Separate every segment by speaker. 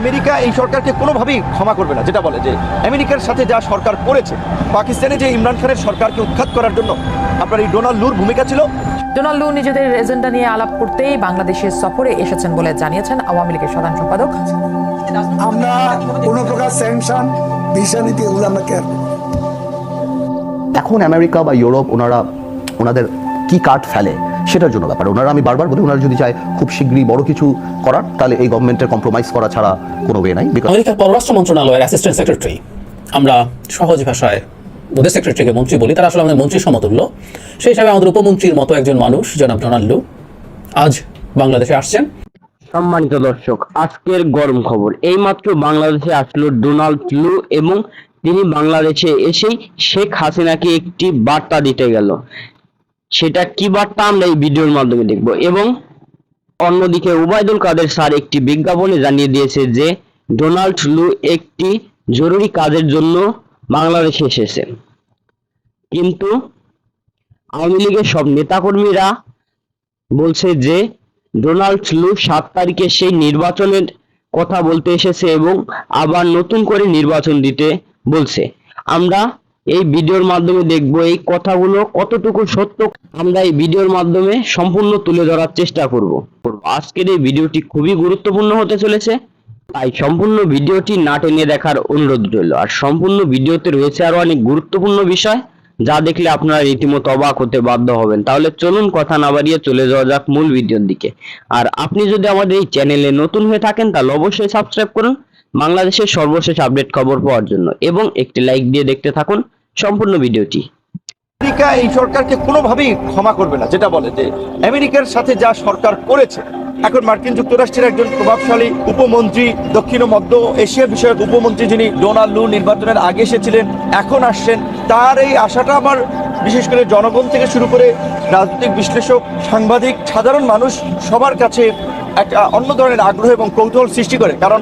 Speaker 1: America এই সরকারকে কোনোভাবেই ক্ষমা করবে না যেটা বলে যে আমেরিকার সাথে যা সরকার করেছে পাকিস্তানে যে ইমরান খানের সরকারকে উৎখাত করার জন্য আপনার এই ডোনাল্ড লুর ভূমিকা ছিল।
Speaker 2: ডোনাল্ড লু নিজেদের এজেন্ডা নিয়ে আলাপ করতেই বাংলাদেশের সফরে এসেছেন বলে জানিয়েছেন আওয়ামী লীগের সাধারণ সম্পাদক।
Speaker 3: আমরা কোনো প্রকার স্যাংশন ভিসা নীতি এগুলো আমরা কেয়ার
Speaker 4: এখন আমেরিকা বা ইউরোপ ওনারা ওনাদের কি কার্ড ফেলে? সেটার জন্য ব্যাপার। ওনারা আমি বারবার বলি ওনারা যদি চায় খুব শীঘ্রই বড় কিছু করার তাহলে এই গভর্নমেন্টের কম্প্রোমাইজ করা ছাড়া কোনো ওয়ে নাই বিকজ
Speaker 5: আমেরিকার পররাষ্ট্র মন্ত্রণালয়ের অ্যাসিস্ট্যান্ট সেক্রেটারি আমরা সহজ ভাষায় ওদের সেক্রেটারিকে মন্ত্রী বলি তারা আসলে আমাদের মন্ত্রী সমতুল্য। সেই হিসাবে আমাদের উপমন্ত্রীর মতো একজন মানুষ জনাব ডোনাল্ড লু আজ বাংলাদেশে আসছেন।
Speaker 6: সম্মানিত দর্শক আজকের গরম খবর। এইমাত্র বাংলাদেশে আসলো ডোনাল্ড লু এবং তিনি বাংলাদেশে এসেই শেখ হাসিনাকে একটি বার্তা দিতে গেল। সেটা কি বার্তা আমরা এই ভিডিওর মাধ্যমে দেখব। এবং অন্যদিকে উবায়দুল কাদের স্যার একটি বিজ্ঞাপনে জানিয়ে দিয়েছে যে, ডোনাল্ড লু একটি জরুরি কাজের জন্য বাংলাদেশে এসেছে কিন্তু আওয়ামী লীগের সব নেতাকর্মীরা বলছে যে, ডোনাল্ড লু সাত তারিখে সেই নির্বাচনের কথা বলতে এসেছে এবং আবার নতুন করে নির্বাচন দিতে বলছে। আমরা এই ভিডিওর মাধ্যমে দেখব এই কথাগুলো কতটুকু সত্য। আমরা এই ভিডিওর মাধ্যমে সম্পূর্ণ তুলে ধরার চেষ্টা করব। আজকের এই ভিডিওটি খুবই গুরুত্বপূর্ণ হতে চলেছে, তাই সম্পূর্ণ ভিডিওটি না টেনে দেখার অনুরোধ রইল। আর সম্পূর্ণ ভিডিওতে রয়েছে আরও অনেক গুরুত্বপূর্ণ বিষয়, যা দেখলে আপনারা রীতিমতো অবাক হতে বাধ্য হবেন। তাহলে চলুন কথা না বাড়িয়ে চলে যাওয়া যাক মূল ভিডিওর দিকে। আর আপনি যদি আমাদের এই চ্যানেলে নতুন হয়ে থাকেন, তাহলে অবশ্যই সাবস্ক্রাইব করুন। বাংলাদেশের সর্বশেষ আপডেট খবর পাওয়ার জন্য এবং একটি লাইক দিয়ে দেখতে থাকুন। সম্পূর্ণ ভিডিওটি।
Speaker 1: আমেরিকা এই সরকারকে কোনোভাবেই ক্ষমা করবে না, যেটা বলে যে আমেরিকার সাথে যা সরকার করেছে, এখন মার্কিন যুক্তরাষ্ট্রের একজন প্রভাবশালী উপমন্ত্রী, দক্ষিণ ও মধ্য এশিয়া বিষয়ক উপমন্ত্রী যিনি ডোনাল্ড লু নির্বাচনের আগে এসেছিলেন, এখন আসছেন। তার এই আশাটা আমার বিশেষ করে জনগণ থেকে শুরু করে রাজনৈতিক বিশ্লেষক, সাংবাদিক, সাধারণ মানুষ সবার কাছে একটা অন্য ধরনের আগ্রহ এবং কৌতূহল সৃষ্টি করে। কারণ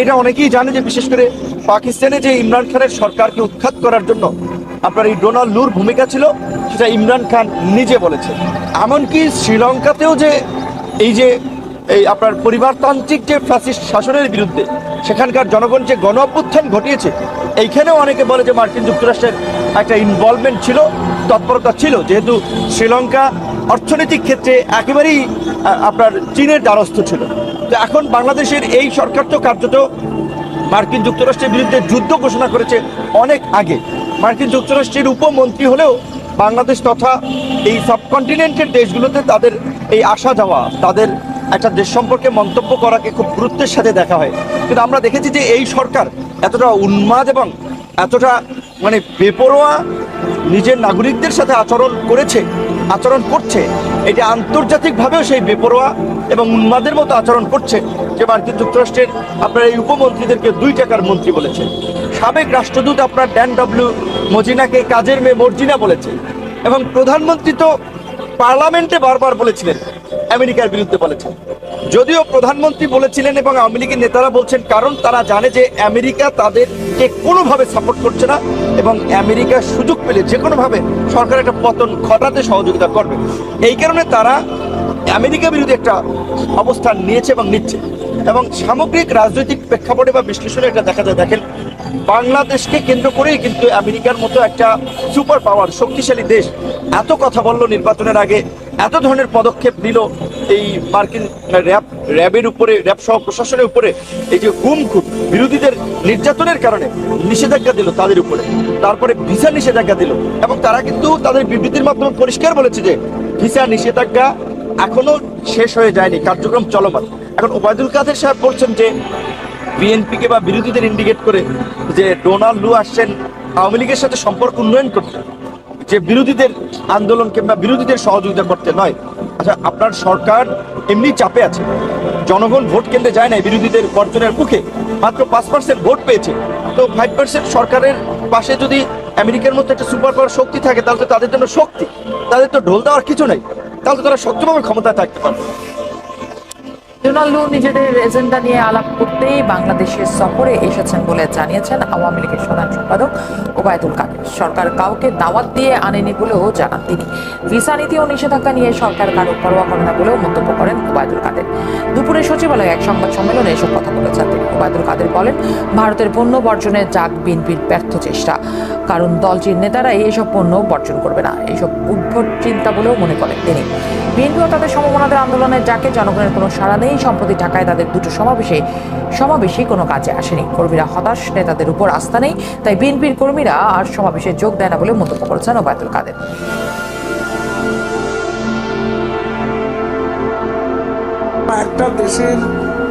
Speaker 1: এটা অনেকেই জানে যে বিশেষ করে পাকিস্তানে যে ইমরান খানের সরকারকে উৎখাত করার জন্য আপনার এই ডোনাল্ড লুর ভূমিকা ছিল, সেটা ইমরান খান নিজে বলেছে। এমনকি শ্রীলঙ্কাতেও যে এই যে এই আপনার পরিবারতান্ত্রিক যে ফ্যাসিস্ট শাসনের বিরুদ্ধে সেখানকার জনগণ যে গণ অভ্যুত্থান ঘটিয়েছে, এইখানেও অনেকে বলে যে মার্কিন যুক্তরাষ্ট্রের একটা ইনভলভমেন্ট ছিল, তৎপরতা ছিল। যেহেতু শ্রীলঙ্কা অর্থনৈতিক ক্ষেত্রে একেবারেই আপনার চীনের দ্বারস্থ ছিল। তো এখন বাংলাদেশের এই সরকার তো কার্যত মার্কিন যুক্তরাষ্ট্রের বিরুদ্ধে যুদ্ধ ঘোষণা করেছে অনেক আগে। মার্কিন যুক্তরাষ্ট্রের উপমন্ত্রী হলেও বাংলাদেশ তথা এই সাবকন্টিনেন্টের দেশগুলোতে তাদের এই আসা যাওয়া, তাদের একটা দেশ সম্পর্কে মন্তব্য করাকে খুব গুরুত্বের সাথে দেখা হয়। কিন্তু আমরা দেখেছি যে এই সরকার এতটা উন্মাদ এবং এতটা মানে বেপরোয়া নিজের নাগরিকদের সাথে আচরণ করেছে। আচরণ করছে, এটা আন্তর্জাতিকভাবেও সেই বেপরোয়া এবং উন্মাদের মতো আচরণ করছে, যে মার্কিন যুক্তরাষ্ট্রের আপনার এই উপমন্ত্রীদেরকে দুই টাকার মন্ত্রী বলেছে। সাবেক রাষ্ট্রদূত আপনার ড্যান ডব্লিউ মজিনাকে কাজের মেয়ে মর্জিনা বলেছে। এবং প্রধানমন্ত্রী তো পার্লামেন্টে বারবার বলেছিলেন, আমেরিকার বিরুদ্ধে বলেছেন। যদিও প্রধানমন্ত্রী বলেছিলেন এবং আওয়ামী লীগের নেতারা বলছেন, কারণ তারা জানে যে আমেরিকা তাদেরকে কোনোভাবে সাপোর্ট করছে না এবং আমেরিকা সুযোগ পেলে যে কোনোভাবে সরকার একটা পতন ঘটাতে সহযোগিতা করবে। এই কারণে তারা আমেরিকা বিরুদ্ধে একটা অবস্থান নিয়েছে এবং নিচ্ছে। এবং সামগ্রিক রাজনৈতিক প্রেক্ষাপটে বা বিশ্লেষণে এটা দেখা যায়। দেখেন বাংলাদেশকে কেন্দ্র করেই কিন্তু আমেরিকার মতো একটা সুপার পাওয়ার, শক্তিশালী দেশ এত কথা বলল নির্বাচনের আগে, এত ধরনের পদক্ষেপ নিল এই মার্কিন র্যাব, র্যাবের উপরে, র্যাব সহ প্রশাসনের উপরে, এই যে গুম খুন, বিরোধীদের নির্যাতনের কারণে নিষেধাজ্ঞা দিল তাদের উপরে, তারপরে ভিসা নিষেধাজ্ঞা দিল, এবং তারা কিন্তু তাদের বিবৃতির মাধ্যমে পরিষ্কার বলেছে যে ভিসা নিষেধাজ্ঞা এখনও শেষ হয়ে যায়নি, কার্যক্রম চলমান। এখন ওবায়দুল কাদের সাহেব বলছেন যে বিএনপিকে বা বিরোধীদের ইন্ডিকেট করে যে ডোনাল্ড লু আসছেন, আওয়ামী লীগের সাথে সম্পর্ক উন্নয়ন করতে, যে বিরোধীদের আন্দোলন কিংবা বিরোধীদের সহযোগিতা করতে নয়। আচ্ছা আপনার সরকার এমনি চাপে আছে। জনগণ ভোট কেন্দ্রে যায় না বিরোধীদের বর্জনের মুখে মাত্র পাঁচ পার্সেন্ট ভোট পেয়েছে। তো ফাইভ পার্সেন্ট সরকারের পাশে যদি আমেরিকার মতো একটা সুপার পাওয়ার শক্তি থাকে, তাহলে তো তাদের জন্য শক্তি। তাদের তো ঢোল দেওয়ার কিছু নেই। তাহলে তারা শক্তভাবে ক্ষমতায় থাকতে পারবে।
Speaker 2: ডোনাল্ড নিজেদের এজেন্ডা নিয়ে আলাপ করতেই বাংলাদেশের সফরে এসেছেন বলে জানিয়েছেন আওয়ামী লীগের সাধারণ সম্পাদক ওবায়দুল কাদের। সরকার কাউকে দাওয়াত দিয়ে আনেনি বলেও জানান তিনি। ভিসা নীতি ও নিষেধাজ্ঞা নিয়ে সরকার কারও পরোয়া করে না বলেও মন্তব্য করেন ওবায়দুল কাদের। দুপুরে সচিবালয়ে এক সংবাদ সম্মেলনে এসব কথা বলেছেন তিনি। ওবায়দুল কাদের বলেন, ভারতের পণ্য বর্জনে যাক বিএনপির ব্যর্থ চেষ্টা। কারণ দলটির নেতারাই এসব পণ্য বর্জন করবে না। এইসব উদ্ভট চিন্তা বলেও মনে করেন তিনি। বিএনপি ও তাদের সমমনাদের আন্দোলনের যাকে জনগণের কোনো সাড়া নেই, সম্প্রতি ঢাকায় তাদের দুটো সমাবেশে সমাবেশে কোনো কাজে আসেনি। কর্মীরা হতাশ, নেতাদের উপর আস্থা নেই, তাই বিএনপির কর্মীরা আর সমাবেশে যোগ দেয় না বলে মন্তব্য করেছেন ওবায়দুল কাদের।
Speaker 3: একটা দেশের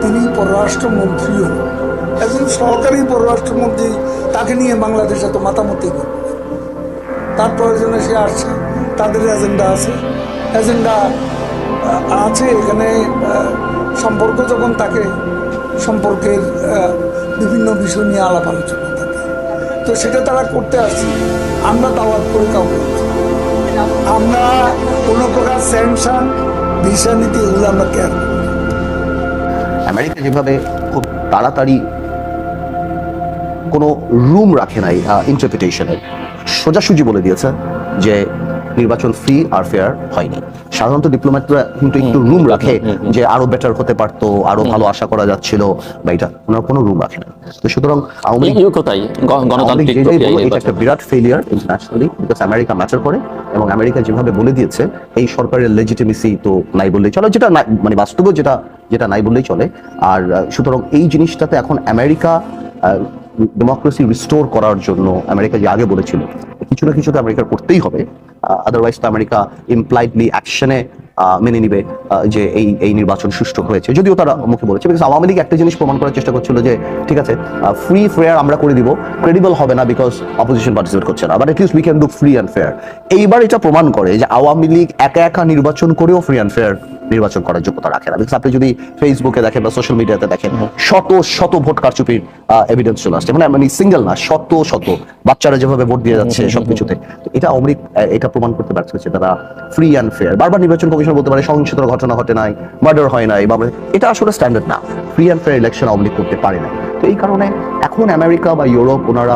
Speaker 3: তিনি পররাষ্ট্রমন্ত্রীও, একজন সহকারী পররাষ্ট্রমন্ত্রী, তাকে নিয়ে বাংলাদেশে তো মাতামতি করবে। তার প্রয়োজনে সে আসছে, তাদের এজেন্ডা আছে। এজেন্ডা আছে এখানে সম্পর্ক যখন তাকে সম্পর্কের বিভিন্ন বিষয় নিয়ে আলাপ আলোচনা থাকে। তো সেটা তারা করতে আসছে। আমরা দাওয়াত করে কাউকে। আমরা কোনো প্রকার স্যাংশন ভিসা নীতি এগুলো আমরা কেয়ার
Speaker 4: আমেরিকা যেভাবে খুব তাড়াতাড়ি কোনো রুম রাখে নাই ইন্টারপ্রিটেশনের সোজাসুজি বলে দিয়েছে যে নির্বাচন ফ্রি আর ফেয়ার হয়নি। সাধারণত ডিপ্লোম্যাটরা কিন্তু একটু রুম রাখে যে আরও বেটার হতে পারতো আরও ভালো আশা করা যাচ্ছিল বা এটা ওনারা কোনো রুম রাখে না। তো সুতরাং আওয়ামী লীগ
Speaker 6: গণতান্ত্রিক
Speaker 4: এটা একটা বিরাট failure internationally because America matter করে এবং আমেরিকা যেভাবে বলে দিয়েছে এই সরকারের লেজিটিমেসি তো নাই বললেই চলে যেটা মানে বাস্তবে যেটা যেটা নাই বললেই চলে। আর সুতরাং এই জিনিসটাতে এখন আমেরিকা ডেমোক্রেসি রিস্টোর করার জন্য আমেরিকা যে আগে বলেছিল, কিছু না কিছু তো আমেরিকার করতেই হবে। আদারওয়াইজ তো আমেরিকা ইমপ্লাইডলি অ্যাকশনে মেনে নিবে যে এই এই নির্বাচন সুষ্ঠু হয়েছে। যদিও তারা মুখে বলেছে বিকজ আওয়ামী লীগ একটা জিনিস প্রমাণ করার চেষ্টা করছিল যে, ঠিক আছে ফ্রি ফেয়ার আমরা করে দিব ক্রেডিবল হবে না বিকজ অপোজিশন পার্টিসিপেট করছে না but at least we can do free and fair এইবার এটা প্রমাণ করে যে আওয়ামী লীগ একা একা নির্বাচন করেও ফ্রি অ্যান্ড ফেয়ার নির্বাচন করার যোগ্যতা রাখে না। বিকজ আপনি যদি ফেসবুকে দেখেন বা সোশ্যাল মিডিয়াতে দেখেন শত শত ভোট কারচুপির এভিডেন্স চলে আসছে। মানে মানে সিঙ্গেল না শত শত। বাচ্চারা যেভাবে ভোট দিয়ে যাচ্ছে সবকিছুতে। তো এটা আহ, এটা প্রমাণ করতে পারছে যে তারা ফ্রি অ্যান্ড ফেয়ার বারবার নির্বাচন কমিশন বলতে পারে সহিংসতার ঘটনা ঘটে নাই মার্ডার হয় নাই বা এটা আসলে স্ট্যান্ডার্ড না। Free and fair election league করতে পারে না তো এই কারণে এখন আমেরিকা বা ইউরোপ ওনারা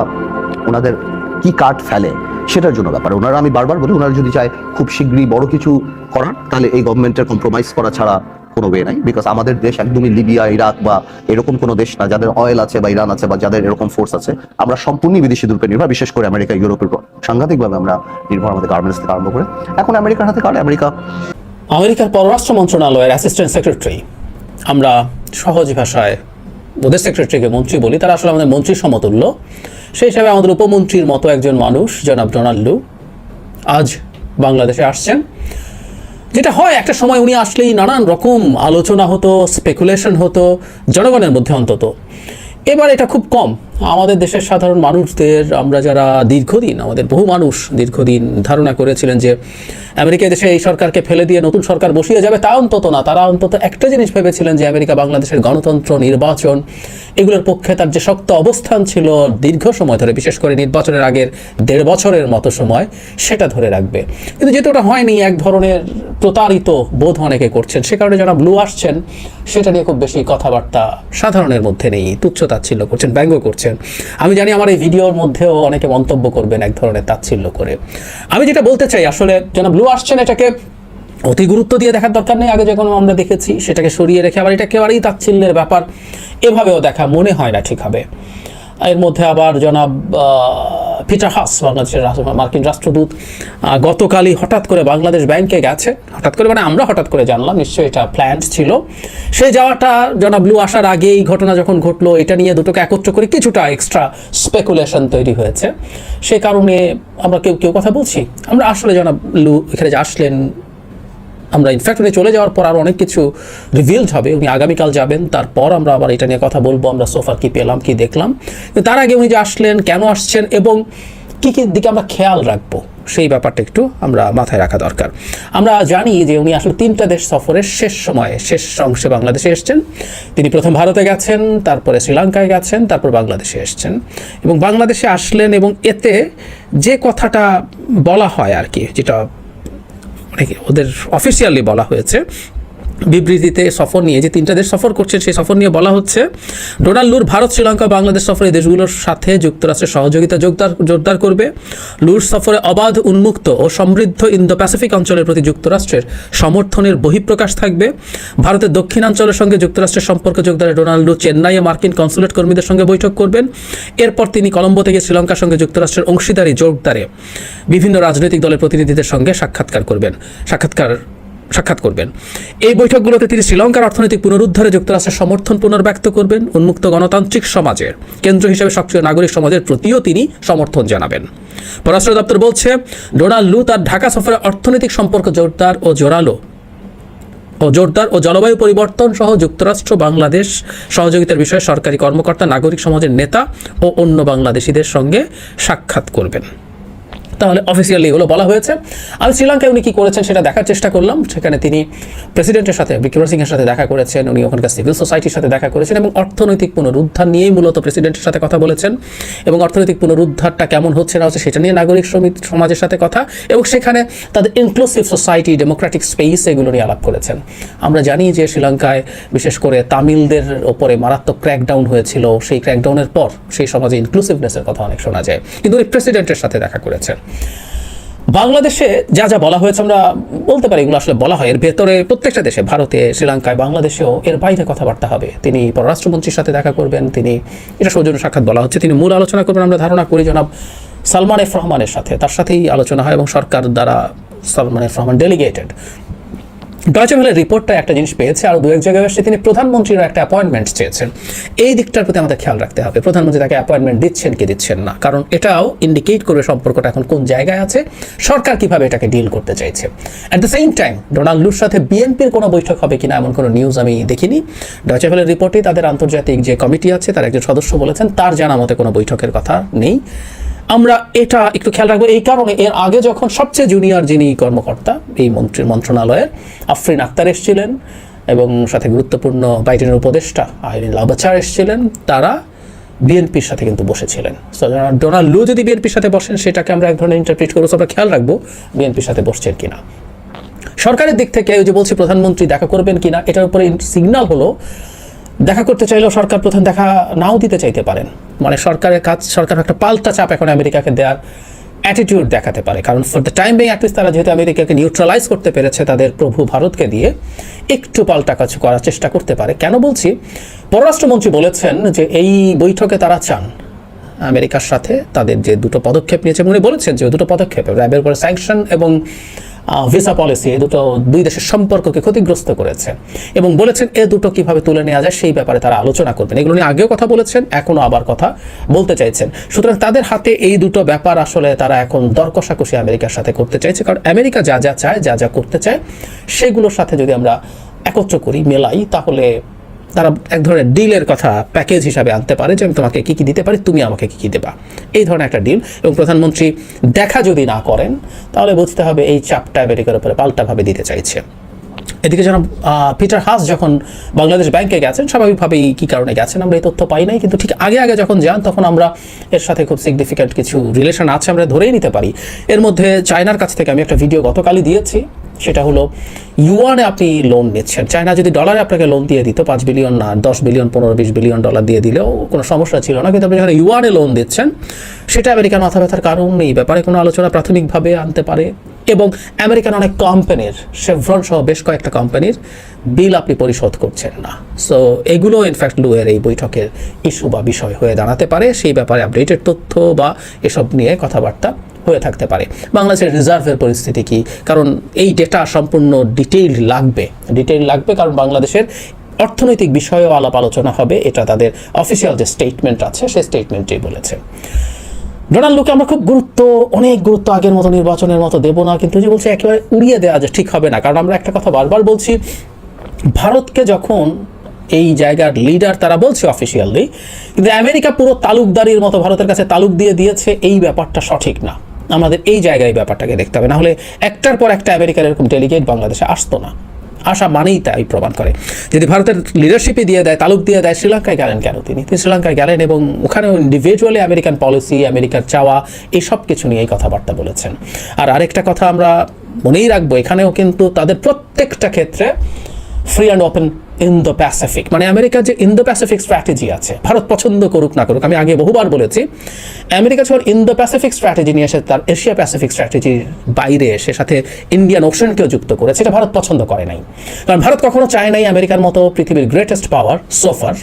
Speaker 4: ওনাদের কি কার্ড ফেলে? সেটার জন্য ব্যাপার। ওনারা, আমি বারবার বলি, ওনারা যদি চায় খুব শীঘ্রই বড় কিছু করার, তাহলে এই গভর্নমেন্টের কম্প্রোমাইজ করা ছাড়া কোনো ওয়ে নাই। বিকজ আমাদের দেশ একদমই লিবিয়া ইরাক বা এরকম কোনো দেশ না, যাদের অয়েল আছে বা ইরান আছে বা যাদের এরকম ফোর্স আছে, আমরা সম্পূর্ণ বিদেশি দ্রব্যে নির্ভর, বিশেষ করে আমেরিকা ইউরোপের সাংঘাতিকভাবে আমরা নির্ভর আমাদের গার্মেন্টস থেকে আরম্ভ করে, এখন আমেরিকার হাতে কার্ড আমেরিকা
Speaker 5: আমেরিকার পররাষ্ট্র মন্ত্রণালয়ের অ্যাসিস্ট্যান্ট সেক্রেটারি আমরা সহজ ভাষায় ওদের সেক্রেটারিকে মন্ত্রী বলি, তারা আসলে আমাদের মন্ত্রীর সমতুল্য। সেই হিসাবে আমাদের উপমন্ত্রীর মতো একজন মানুষ, জনাব ডোনাল্ডু আজ বাংলাদেশে আসছেন। যেটা হয়, একটা সময় উনি আসলেই নানান রকম আলোচনা হতো স্পেকুলেশন হতো, জনগণের মধ্যে অন্তত। এবার এটা খুব কম। আমাদের দেশের সাধারণ মানুষদের, আমরা যারা দীর্ঘদিন, আমাদের বহু মানুষ দীর্ঘদিন ধারণা করেছিলেন যে আমেরিকা দেশে এই সরকারকে ফেলে দিয়ে নতুন সরকার বসিয়ে যাবে, তা অন্তত না। তারা অন্তত একটা জিনিস ভেবেছিলেন যে আমেরিকা বাংলাদেশের গণতন্ত্র, নির্বাচন, এগুলোর পক্ষে তার যে শক্ত অবস্থান ছিল দীর্ঘ সময় ধরে, বিশেষ করে নির্বাচনের আগের দেড় বছরের মতো সময়, সেটা ধরে রাখবে। কিন্তু যেহেতু ওটা হয়নি, এক ধরনের প্রতারিত বোধ অনেকে করছেন, সে কারণে যারা ব্লু আসছেন, সেটা নিয়ে খুব বেশি কথাবার্তা সাধারণের মধ্যে নেই। তুচ্ছ তাচ্ছিল্য করছেন, ব্যঙ্গ করছেন। আমি জানি আমার এই ভিডিওর মধ্যেও অনেকে মন্তব্য করবেন এক ধরনের তাচ্ছিল্য করে। আমি যেটা বলতে চাই, আসলে যেন ব্লু আসছেন, এটাকে অতি গুরুত্ব দিয়ে দেখার দরকার নেই। আগে যখন আমরা দেখেছি, সেটাকে সরিয়ে রেখে আবার এটা একেবারেই তাচ্ছিল্যের ব্যাপার এভাবেও দেখা মনে হয় না ঠিক হবে। এর মধ্যে আবার জনাব পিটার হাস, বাংলাদেশের মার্কিন রাষ্ট্রদূত গতকালই হঠাৎ করে বাংলাদেশ ব্যাংকে গেছে। হঠাৎ করে মানে আমরা হঠাৎ করে জানলাম, নিশ্চয়ই এটা প্ল্যান্ড ছিল। সে যাওয়াটা জনাব ব্লু আসার আগে এই ঘটনা যখন ঘটলো, এটা নিয়ে দুটোকে একত্র করে কিছুটা এক্সট্রা স্পেকুলেশন তৈরি হয়েছে। সে কারণে আমরা কেউ কেউ কথা বলছি। আমরা আসলে জনাব ব্লু এখানে যে আসলেন আমরা ইনফ্যাক্ট উনি চলে যাওয়ার পর আরও অনেক কিছু রিভিলড হবে, উনি আগামীকাল যাবেন, তারপর আমরা আবার এটা নিয়ে কথা বলব, আমরা সোফা কি পেলাম, কি দেখলাম। তার আগে উনি যে আসলেন, কেন আসছেন এবং কী কী দিকে আমরা খেয়াল রাখব, সেই ব্যাপারটা একটু আমরা মাথায় রাখা দরকার। আমরা জানি যে উনি আসলে তিনটা দেশ সফরের শেষ সময়ে, শেষ অংশে বাংলাদেশে এসেছেন। তিনি প্রথম ভারতে গেছেন, তারপরে শ্রীলঙ্কায় গেছেন, তারপর বাংলাদেশে এসেছেন। এবং বাংলাদেশে আসলেন এবং এতে যে কথাটা বলা হয় আর কি, যেটা ওদের অফিসিয়ালি বলা হয়েছে বিবৃতিতে সফর নিয়ে, যে তিনটা দেশ সফর করছে, সেই সফর নিয়ে বলা হচ্ছে, ডোনাল্ড লুর ভারত, শ্রীলঙ্কা বাংলাদেশ সফরে দেশগুলোর সাথে যুক্তরাষ্ট্রের সহযোগিতা জোরদার জোরদার করবে। লুর সফরে অবাধ, উন্মুক্ত ও সমৃদ্ধ ইন্দো প্যাসিফিক অঞ্চলের প্রতি যুক্তরাষ্ট্রের সমর্থনের বহিঃপ্রকাশ থাকবে। ভারতের দক্ষিণাঞ্চলের সঙ্গে যুক্তরাষ্ট্রের সম্পর্ক যোগদানে ডোনাল্ড লু চেন্নাইয়ে মার্কিন কনসুলেট কর্মীদের সঙ্গে বৈঠক করবেন। এরপর তিনি কলম্বো থেকে শ্রীলঙ্কার সঙ্গে যুক্তরাষ্ট্রের অংশীদারি জোরদারে বিভিন্ন রাজনৈতিক দলের প্রতিনিধিদের সঙ্গে সাক্ষাৎকার করবেন। সাক্ষাৎকার সাক্ষাৎ করবেন। এই বৈঠকগুলোতে তিনি শ্রীলঙ্কার অর্থনৈতিক পুনরুদ্ধারে যুক্তরাষ্ট্রের সমর্থন পুনর্ব্যক্ত করবেন। উন্মুক্ত গণতান্ত্রিক সমাজের কেন্দ্র হিসেবে সক্রিয় নাগরিক সমাজের প্রতিও তিনি সমর্থন জানাবেন। পররাষ্ট্র দপ্তর বলছে, ডোনাল্ড লু তার ঢাকা সফরে অর্থনৈতিক সম্পর্ক জোরদার ও জোরালো ও জোরদার ও জলবায়ু পরিবর্তন সহ যুক্তরাষ্ট্র, বাংলাদেশ সহযোগিতার বিষয়ে সরকারি কর্মকর্তা, নাগরিক সমাজের নেতা ও অন্য বাংলাদেশিদের সঙ্গে সাক্ষাৎ করবেন। তাহলে অফিসিয়ালি এগুলো বলা হয়েছে। আর শ্রীলঙ্কায় উনি কী করেছেন সেটা দেখার চেষ্টা করলাম, সেখানে তিনি প্রেসিডেন্টের সাথে সিংহের সাথে দেখা করেছেন, উনি ওখানকার সিভিল সোসাইটির সাথে দেখা করেছেন এবং অর্থনৈতিক পুনরুদ্ধার নিয়েই মূলত প্রেসিডেন্টের সাথে কথা বলেছেন এবং অর্থনৈতিক পুনরুদ্ধারটা কেমন হচ্ছে না হচ্ছে সেটা নিয়ে নাগরিক সমিতি সমাজের সাথে কথা এবং সেখানে তাদের ইনক্লুসিভ সোসাইটি ডেমোক্রেটিক স্পেস এগুলো নিয়ে আলাপ করেছেন। আমরা জানি যে শ্রীলঙ্কায় বিশেষ করে তামিলদের ওপরে মারাত্মক ক্র্যাকডাউন হয়েছিল, সেই ক্র্যাকডাউনের পর সেই সমাজে ইনক্লুসিভনেসের কথা অনেক শোনা যায়। কিন্তু উনি প্রেসিডেন্টের সাথে দেখা করেছেন। বাংলাদেশে যা যা বলা হয়েছে, আমরা বলতে পারি এগুলো আসলে বলা হয়। এর ভেতরে প্রত্যেকটা দেশে, ভারতে, শ্রীলঙ্কায়, বাংলাদেশেও এর বাইরে কথাবার্তা হবে। তিনি পররাষ্ট্রমন্ত্রীর সাথে দেখা করবেন, তিনি, এটা সৌজন্য সাক্ষাৎ বলা হচ্ছে, তিনি মূল আলোচনা করবেন। আমরা ধারণা করি জনাব সালমান এফ রহমানের সাথে, তার সাথেই আলোচনা হয় এবং সরকার দ্বারা Salman F Rahman delegated Deutsche ভেলের রিপোর্টটা একটা জিনিস পেয়েছে আর দু এক জায়গায় এসে তিনি প্রধানমন্ত্রীর একটা অ্যাপয়েন্টমেন্ট চেয়েছেন। এই দিকটার প্রতি আমাদের খেয়াল রাখতে হবে। প্রধানমন্ত্রী তাকে অ্যাপয়েন্টমেন্ট দিচ্ছেন কি দিচ্ছেন না? কারণ এটাও ইন্ডিকেট করবে সম্পর্কটা এখন কোন জায়গায় আছে, সরকার কীভাবে এটাকে ডিল করতে চাইছে। At the same time Donald লুর সাথে বিএনপির কোনো বৈঠক হবে কিনা এমন কোনো নিউজ আমি দেখিনি। ডয়চে ভেলের রিপোর্টে তাদের আন্তর্জাতিক যে কমিটি আছে, তার একজন সদস্য বলেছেন, তার জানা মতে কোনো বৈঠকের কথা নেই। আমরা এটা একটু খেয়াল রাখব, এই কারণে এর আগে যখন সবচেয়ে জুনিয়র যিনি কর্মকর্তা, এই মন্ত্রী, মন্ত্রণালয়ের আফরিন আক্তার এসেছিলেন এবং সাথে গুরুত্বপূর্ণ বাইডেনের উপদেষ্টা আইরিন লাবাচার এসেছিলেন, তারা বিএনপির সাথে কিন্তু বসেছিলেন। ডোনাল্ড লু যদি বিএনপির সাথে বসেন, সেটাকে আমরা এক ধরনের ইন্টারপ্রিট করব। আমরা খেয়াল রাখব বিএনপির সাথে বসছেন কিনা। সরকারের দিক থেকে ওই যে বলছি প্রধানমন্ত্রী, দেখা করবেন কিনা, এটার উপরে সিগনাল হলো দেখা করতে চাইলেও সরকার প্রধান দেখা নাও দিতে চাইতে পারেন। মানে সরকারের কাজ সরকার একটা পাল্টা চাপ এখন আমেরিকাকে দেওয়ার অ্যাটিটিউড দেখাতে পারে। কারণ for the time being at least তারা যেহেতু আমেরিকাকে নিউট্রালাইজ করতে পেরেছে তাদের প্রভু ভারতকে দিয়ে, একটু পাল্টা কাজ করার চেষ্টা করতে পারে। কেন বলছি? পররাষ্ট্রমন্ত্রী বলেছেন যে এই বৈঠকে তারা চান আমেরিকার সাথে তাদের যে দুটো পদক্ষেপ নিয়েছে। উনি বলেছেন যে দুটো পদক্ষেপ, র্যাবের উপরে স্যাংশন এবং ভিসা পলিসি এই দুটো দুই দেশের সম্পর্ককে ক্ষতিগ্রস্ত করেছে। এবং বলেছেন এ দুটো কীভাবে তুলে নেওয়া যায় সেই ব্যাপারে তারা আলোচনা করবেন। এগুলো নিয়ে আগেও কথা বলেছেন, এখনও আবার কথা বলতে চাইছেন। সুতরাং তাদের হাতে এই দুটো ব্যাপার আসলে তারা এখন দর কষাকষি আমেরিকার সাথে করতে চাইছে। কারণ আমেরিকা যা যা চায়, যা যা করতে চায়, সেগুলোর সাথে যদি আমরা একত্র করি, মেলাই, তাহলে তারা এক ধরনের ডিলের কথা প্যাকেজ হিসাবে আনতে পারে যে আমি তোমাকে কী কী দিতে পারি, তুমি আমাকে কী কী দেবা। এই ধরনের একটা ডিল এবং প্রধানমন্ত্রী দেখা যদি না করেন, তাহলে বুঝতে হবে এই চাপটা আমেরিকার উপরে পাল্টাভাবে দিতে চাইছে। এদিকে যেন পিটার হাস যখন বাংলাদেশ ব্যাংকে গেছেন, স্বাভাবিকভাবেই কী কারণে গেছেন আমরা এই তথ্য পাই নাই, কিন্তু ঠিক আগে আগে যখন যান, তখন আমরা এর সাথে খুব সিগনিফিক্যান্ট কিছু রিলেশন আছে, আমরা ধরেই নিতে পারি। এর মধ্যে চায়নার কাছ থেকে আমি একটা ভিডিও গতকালই দিয়েছি। সেটা হলো, ইউয়ানে আপনি লোন নিচ্ছেন। চায়না যদি ডলারে আপনাকে লোন দিয়ে দিত, পাঁচ বিলিয়ন না, দশ বিলিয়ন পনেরো, বিশ বিলিয়ন ডলার দিয়ে দিলেও কোনো সমস্যা ছিল না। কিন্তু আপনি যখন ইউয়ানে লোন দিচ্ছেন, সেটা আমেরিকার মাথা ব্যথার কারণ এই ব্যাপারে কোনো আলোচনা প্রাথমিকভাবে আনতে পারে। এবং আমেরিকান অনেক কোম্পানির শেভরন সহ বেশ কয়েকটা কোম্পানির বিল আপনি পরিশোধ করছেন না। সো এগুলো ইনফ্যাক্ট লুয়ের এই বৈঠকের ইস্যু বা বিষয় হয়ে দাঁড়াতে পারে। সেই ব্যাপারে আপডেটেড তথ্য বা এসব নিয়ে কথাবার্তা হয়ে থাকতে পারে। বাংলাদেশের রিজার্ভের পরিস্থিতি কি? কারণ এই ডেটা সম্পূর্ণ ডিটেইল লাগবে। ডিটেইল লাগবে কারণ বাংলাদেশের অর্থনৈতিক বিষয়েও আলাপ আলোচনা হবে। এটা তাদের অফিসিয়াল যে স্টেটমেন্ট আছে, সেই স্টেটমেন্টেই বলেছে। ডোনাল্ড লুকে আমরা খুব গুরুত্ব, অনেক গুরুত্ব আগের মতো নির্বাচনের মতো দেবো না, কিন্তু যে বলছে একেবারে উড়িয়ে দেওয়া যে ঠিক হবে না। কারণ আমরা একটা কথা বারবার বলছি, ভারতকে যখন এই জায়গার লিডার তারা বলছে অফিসিয়ালি কিন্তু আমেরিকা পুরো তালুকদারির মতো ভারতের কাছে তালুক দিয়ে দিয়েছে, এই ব্যাপারটা সঠিক না। আমাদের এই জায়গায় ব্যাপারটাকে দেখতে হবে। না হলে একটার পর একটা আমেরিকার এরকম ডেলিগেট বাংলাদেশে আসতো না। আসা মানেই তাই প্রমাণ করে। যদি ভারতের লিডারশিপে দিয়ে দেয়, তালুক দিয়ে দেয়, শ্রীলঙ্কায় গেলেন কেন তিনি? তিনি শ্রীলঙ্কায় গেলেন এবং ওখানেও ইন্ডিভিজুয়ালি আমেরিকান পলিসি আমেরিকার চাওয়া, এই সব কিছু নিয়ে এই কথাবার্তা বলেছেন। আর আরেকটা কথা আমরা মনেই রাখব, এখানেও কিন্তু তাদের প্রত্যেকটা ক্ষেত্রে free and open in the Pacific মানে আমেরিকার যে ইন্দো প্যাসিফিক স্ট্র্যাটেজি আছে, ভারত পছন্দ করুক না করুক, আমি আগে বহুবার বলেছি, আমেরিকা যখন ইন্দো প্যাসিফিক স্ট্র্যাটেজি নিয়ে এসে তার এশিয়া প্যাসিফিক স্ট্র্যাটেজির বাইরে এসে সাথে ইন্ডিয়ান ওশনকেও যুক্ত করেছে, এটা ভারত পছন্দ করে নাই। কারণ ভারত কখনো চায় নাই আমেরিকার মতো পৃথিবীর গ্রেটেস্ট পাওয়ার সোফার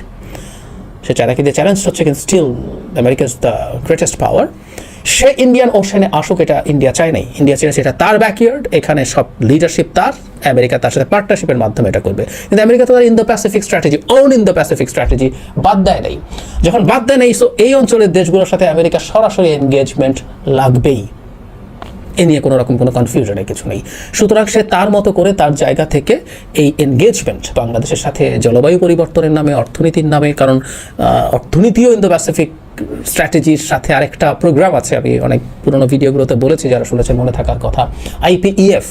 Speaker 5: সে চায়নাকে কিন্তু চ্যালেঞ্জ হচ্ছে, কিন্তু still America is the greatest power say Indian ওশানে আসুক, এটা ইন্ডিয়া চায় নাই। ইন্ডিয়া চেয়েছে এটা তার ব্যাকইয়ার্ড এখানে সব লিডারশিপ তার, আমেরিকা তার সাথে পার্টনারশিপের মাধ্যমে এটা করবে। কিন্তু আমেরিকা তো তার Indo Pacific strategy own Indo Pacific strategy বাদ দেয় নাই। যখন বাদ দেয় নাই সো এই অঞ্চলের দেশগুলোর সাথে আমেরিকা সরাসরি এনগেজমেন্ট লাগবেই। এ নিয়ে কোনো রকম কোনো কনফিউশনের কিছু নেই। সুতরাং সে তার মতো করে তার জায়গা থেকে এই এনগেজমেন্ট বাংলাদেশের সাথে জলবায়ু পরিবর্তনের নামে, অর্থনীতির নামে, কারণ অর্থনীতিও ইন্দো প্যাসিফিক স্ট্র্যাটেজির সাথে আরেকটা প্রোগ্রাম আছে। আমি অনেক পুরনো ভিডিওগুলোতে বলেছি, যারা শুনেছেন মনে থাকার কথা। IPEF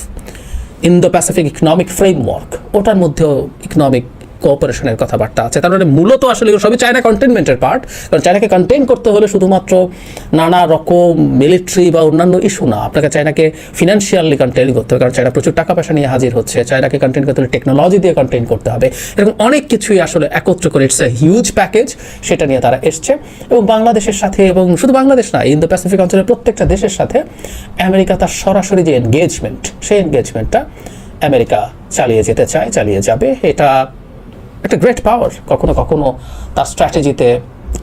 Speaker 5: Indo Pacific economic framework ওটার মধ্যেও ইকনমিক কোঅপারেশনের কথাবার্তা আছে। তার মানে মূলত আসলে সবই চায়না কন্টেনমেন্টের পার্ট কারণ চায়নাকে কন্টেন করতে হলে শুধুমাত্র নানা রকম মিলিটারি বা অন্যান্য ইস্যু না, আপনাকে চায়নাকে ফিনান্সিয়ালি কন্টেন করতে হবে। কারণ চায়না প্রচুর টাকা পয়সা নিয়ে হাজির হচ্ছে। চায়নাকে কন্টেন করতে হলে টেকনোলজি দিয়ে কন্টেন করতে হবে। এরকম অনেক কিছুই আসলে একত্র করে ইটস এ হিউজ প্যাকেজ সেটা নিয়ে তারা এসছে। এবং বাংলাদেশের সাথে এবং শুধু বাংলাদেশ না ইন্দো প্যাসিফিক অঞ্চলের প্রত্যেকটা দেশের সাথে আমেরিকা তার সরাসরি যে এনগেজমেন্ট সেই এনগেজমেন্টটা আমেরিকা চালিয়ে যেতে চায়, চালিয়ে যাবে। এটা একটা গ্রেট পাওয়ার কখনো কখনো তার স্ট্র্যাটেজিতে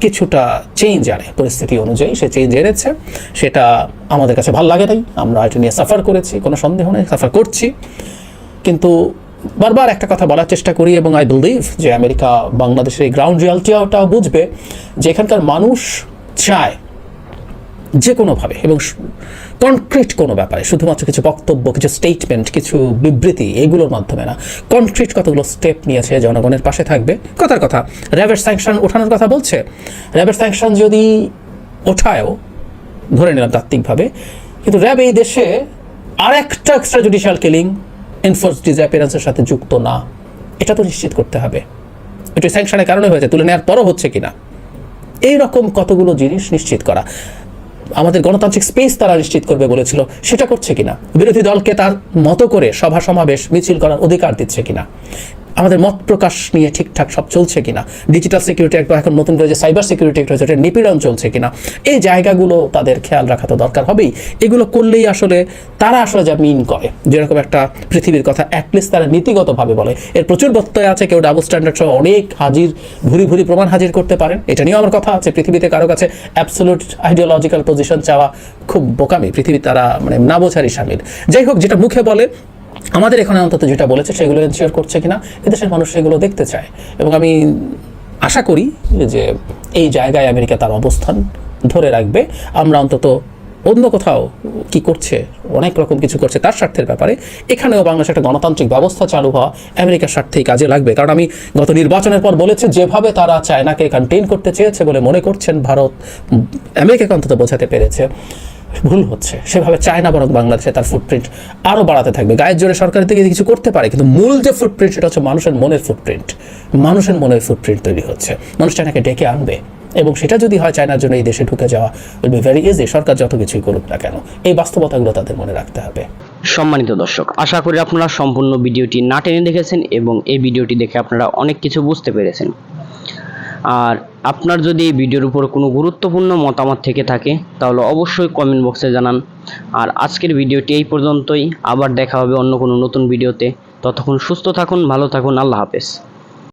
Speaker 5: কিছুটা চেঞ্জ আনে পরিস্থিতি অনুযায়ী। সে চেঞ্জ এনেছে, সেটা আমাদের কাছে ভালো লাগে নাই। আমরা এটা নিয়ে সাফার করেছি, কোনো সন্দেহ নেই সাফার করছি। কিন্তু বারবার একটা কথা বলার চেষ্টা করি এবং আই বিলিভ যে আমেরিকা বাংলাদেশের এই গ্রাউন্ড রিয়ালিটিটাও বুঝবে যে এখানকার মানুষ চায় যে কোনোভাবে এবং কনক্রিট কোনো ব্যাপারে, শুধুমাত্র কিছু বক্তব্য, কিছু স্টেটমেন্ট কিছু বিবৃতি, এগুলোর মাধ্যমে না। কনক্রিট কতগুলো স্টেপ নিয়েছে, জনগণের পাশে থাকবে? কথার কথা, র্যাবের স্যাংশন ওঠানোর কথা বলছে। র্যাবের স্যাংশন যদি ওঠায়ও, ধরে নিলাম তাত্ত্বিকভাবে, কিন্তু র্যাব এই দেশে আর একটা এক্সট্রা জুডিশিয়াল কিলিং এনফোর্স ডিসঅ্যাপিয়ারেন্সের সাথে যুক্ত না। এটা তো নিশ্চিত করতে হবে। এটা স্যাংশনের কারণে হয়েছে, তুলে নেওয়ার পরও হচ্ছে কিনা। এই রকম কতগুলো জিনিস নিশ্চিত করা। আমাদের গণতান্ত্রিক স্পেস তারা নিশ্চিত করবে বলেছিল। সেটা করছে কিনা? বিরোধী দলকে তার মতো করে সভা সমাবেশ মিছিল করার অধিকার দিচ্ছে কিনা? আমাদের মত প্রকাশ নিয়ে ঠিকঠাক সব চলছে কিনা? ডিজিটাল সিকিউরিটি একটা এখন নতুন করে যে সাইবার সিকিউরিটি একটা হয়েছে নিপীড়ন চলছে কিনা? এই জায়গাগুলো তাদের খেয়াল রাখা তো দরকার হবেই। এগুলো করলেই আসলে তারা আসলে যা মিন করে, যেরকম একটা পৃথিবীর কথা অ্যাটলিস্ট তারা নীতিগতভাবে বলে। এর প্রচুর বক্তব্য আছে, কেউ ডাবল স্ট্যান্ডার্ড সহ অনেক হাজির, ভুরি ভুরি প্রমাণ হাজির করতে পারেন। এটা নিয়েও আমার কথা আছে, পৃথিবীতে কারও কাছে অ্যাবসোলুট আইডিওলজিক্যাল পজিশন চাওয়া খুব বোকামি, পৃথিবী তারা মানে না বোঝারই সামিল যাই হোক, যেটা মুখে বলে আমাদের এখানে অন্তত যেটা বলেছে সেগুলো এনশিওর করছে কিনা, এদেশের মানুষ সেগুলো দেখতে চায়। এবং আমি আশা করি যে এই জায়গায় আমেরিকা তার অবস্থান ধরে রাখবে। আমরা অন্তত অন্য কোথাও কি করছে, অনেক রকম কিছু করছে তার স্বার্থের ব্যাপারে। এখানেও বাংলাদেশে একটা গণতান্ত্রিক ব্যবস্থা চালু হওয়া আমেরিকার স্বার্থেই কাজে লাগবে। কারণ আমি গত নির্বাচনের পর বলেছি, যেভাবে তারা চায়নাকে কন্টেইন করতে চেয়েছে বলে মনে করছেন ভারত, আমেরিকাকে অন্তত বোঝাতে পেরেছে। ভুল হচ্ছে। সেভাবে চায় না বরং বাংলাদেশে তার ফুটপ্রিন্ট আরও বাড়াতে থাকবে। গায়ের জোরে সরকারের থেকে কিছু করতে পারে, কিন্তু মূল যে ফুটপ্রিন্ট সেটা হচ্ছে মানুষের মনের ফুটপ্রিন্ট মানুষের মনের ফুটপ্রিন্ট তৈরি হচ্ছে। মানুষ চায়নাকে ডেকে আনবে। এবং সেটা যদি হয় চায়নার জন্য এই দেশে ঢুকে যাওয়া উইল বি ভেরি ইজি সরকার যত কিছুই করুক না কেন, এই বাস্তবতাগুলো তাদের মনে রাখতে হবে।
Speaker 6: সম্মানিত দর্শক, আশা করি আপনারা সম্পূর্ণ ভিডিওটি না টেনে দেখেছেন এবং এই ভিডিওটি দেখে আপনারা অনেক কিছু বুঝতে পেরেছেন। আর আপনার যদি এই ভিডিওর উপর কোনো গুরুত্বপূর্ণ মতামত থেকে থাকে, তাহলে অবশ্যই কমেন্ট বক্সে জানান। আর আজকের ভিডিওটি এই পর্যন্তই। আবার দেখা হবে অন্য কোনো নতুন ভিডিওতে। ততক্ষণ সুস্থ থাকুন, ভালো থাকুন। আল্লাহ হাফেজ।